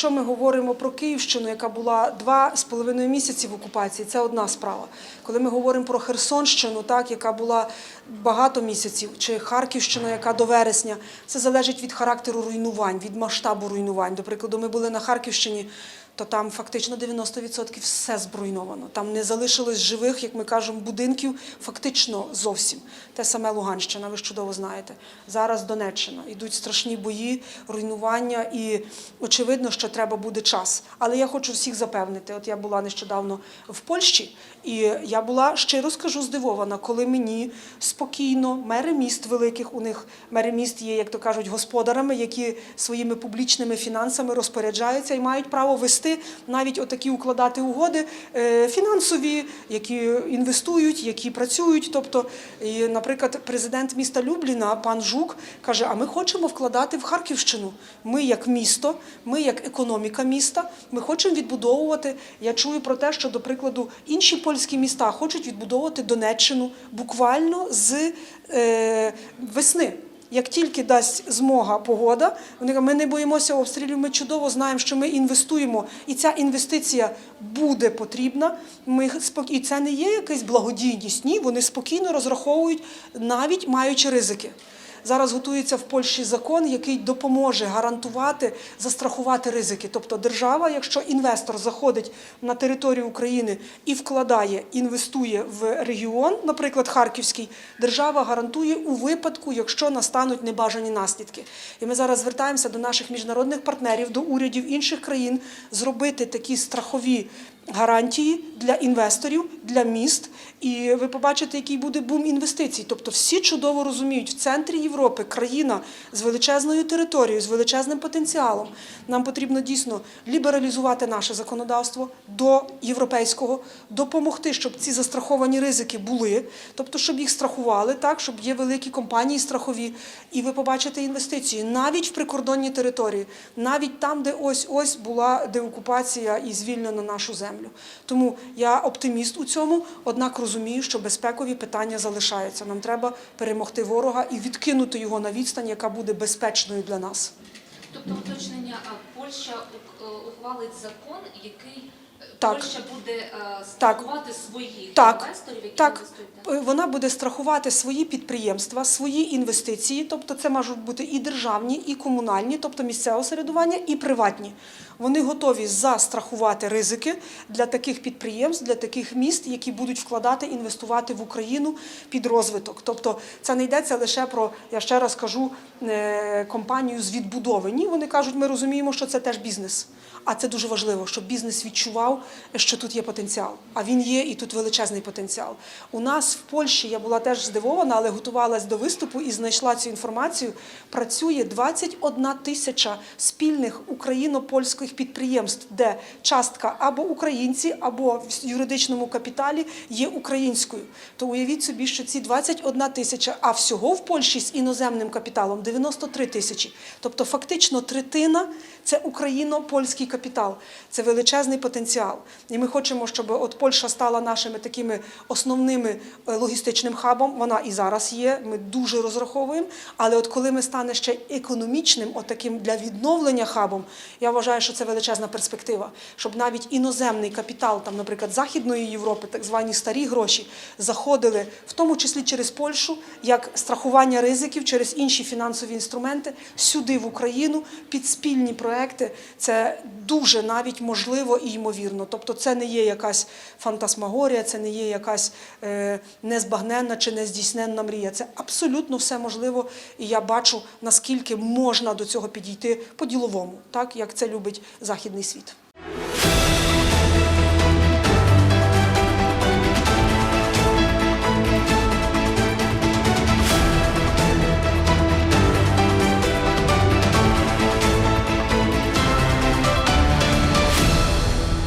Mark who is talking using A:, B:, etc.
A: якщо ми говоримо про Київщину, яка була два з половиною місяці в окупації, це одна справа. Коли ми говоримо про Херсонщину, так яка була багато місяців, чи Харківщина, яка до вересня, це залежить від характеру руйнувань, від масштабу руйнувань. До прикладу, ми були на Харківщині. То там фактично 90% все збруйновано. Там не залишилось живих, як ми кажемо, будинків, фактично зовсім. Те саме Луганщина, ви ж чудово знаєте. Зараз Донеччина. Йдуть страшні бої, руйнування, і очевидно, що треба буде час. Але я хочу всіх запевнити. От я була нещодавно в Польщі, і я була щиро скажу здивована, коли мені спокійно мери міст великих, у них мери міст є, як то кажуть, господарами, які своїми публічними фінансами розпоряджаються і мають право вести навіть отакі укладати угоди е, фінансові, які інвестують, які працюють. Тобто, і, наприклад, президент міста Любліна, пан Жук, каже: А ми хочемо вкладати в Харківщину. Ми як місто, ми як економіка міста, ми хочемо відбудовувати. Я чую про те, що, до прикладу, інші польські міста хочуть відбудовувати Донеччину буквально з е, весни. Як тільки дасть змога погода, вони кажуть, ми не боїмося обстрілів, ми чудово знаємо, що ми інвестуємо, і ця інвестиція буде потрібна. Ми і це не є якась благодійність. Ні, вони спокійно розраховують, навіть маючи ризики. Зараз готується в Польщі закон, який допоможе гарантувати, застрахувати ризики. Тобто держава, якщо інвестор заходить на територію України і вкладає, інвестує в регіон, наприклад, Харківський, держава гарантує у випадку, якщо настануть небажані наслідки. І ми зараз звертаємося до наших міжнародних партнерів, до урядів інших країн зробити такі страхові гарантії для інвесторів, для міст. І ви побачите, який буде бум інвестицій. Тобто всі чудово розуміють, в центрі Європи країна з величезною територією, з величезним потенціалом. Нам потрібно дійсно лібералізувати наше законодавство до європейського, допомогти, щоб ці застраховані ризики були, тобто, щоб їх страхували, так, щоб є великі компанії страхові. І ви побачите інвестиції навіть в прикордонні території, навіть там, де ось ось була деокупація і звільнено нашу землю. Тому я оптиміст у цьому, однак розумію, що безпекові питання залишаються. Нам треба перемогти ворога і відкинути його на відстань, яка буде безпечною для нас.
B: Тобто уточнення, Польща е, ухвалить закон, який
A: Так.
B: Польща буде е, страхувати своїх
A: Так,
B: інвесторів, які
A: так.
B: інвестують. так?
A: Е, Вона буде страхувати свої підприємства, свої інвестиції, тобто це можуть бути і державні, і комунальні, тобто місцеве середування, і приватні. Вони готові застрахувати ризики для таких підприємств, для таких міст, які будуть вкладати, інвестувати в Україну під розвиток. Тобто це не йдеться лише про, я ще раз кажу, е, компанію з відбудови. Ні, вони кажуть, ми розуміємо, що це теж бізнес. А це дуже важливо, щоб бізнес відчував, що тут є потенціал. А він є, і тут величезний потенціал. У нас в Польщі я була теж здивована, але готувалась до виступу і знайшла цю інформацію. Працює 21 тисяча спільних україно-польських підприємств, де частка або українці, або в юридичному капіталі є українською. То уявіть собі, що ці 21 тисяча, а всього в Польщі з іноземним капіталом 93 тисячі. Тобто фактично третина це україно-польський капітал. Це величезний потенціал. І ми хочемо, щоб от Польща стала нашими такими основними е, логістичним хабом. Вона і зараз є. Ми дуже розраховуємо. Але от коли ми стане ще економічним, от таким для відновлення хабом, я вважаю, що це величезна перспектива, щоб навіть іноземний капітал, там, наприклад, Західної Європи, так звані старі гроші, заходили, в тому числі через Польщу, як страхування ризиків, через інші фінансові інструменти, сюди в Україну під спільні проекти. Це дуже навіть можливо і ймовірно. Тобто, це не є якась фантасмагорія, це не є якась е, незбагненна чи нездійсненна мрія. Це абсолютно все можливо, і я бачу наскільки можна до цього підійти по-діловому, так як це любить західний світ.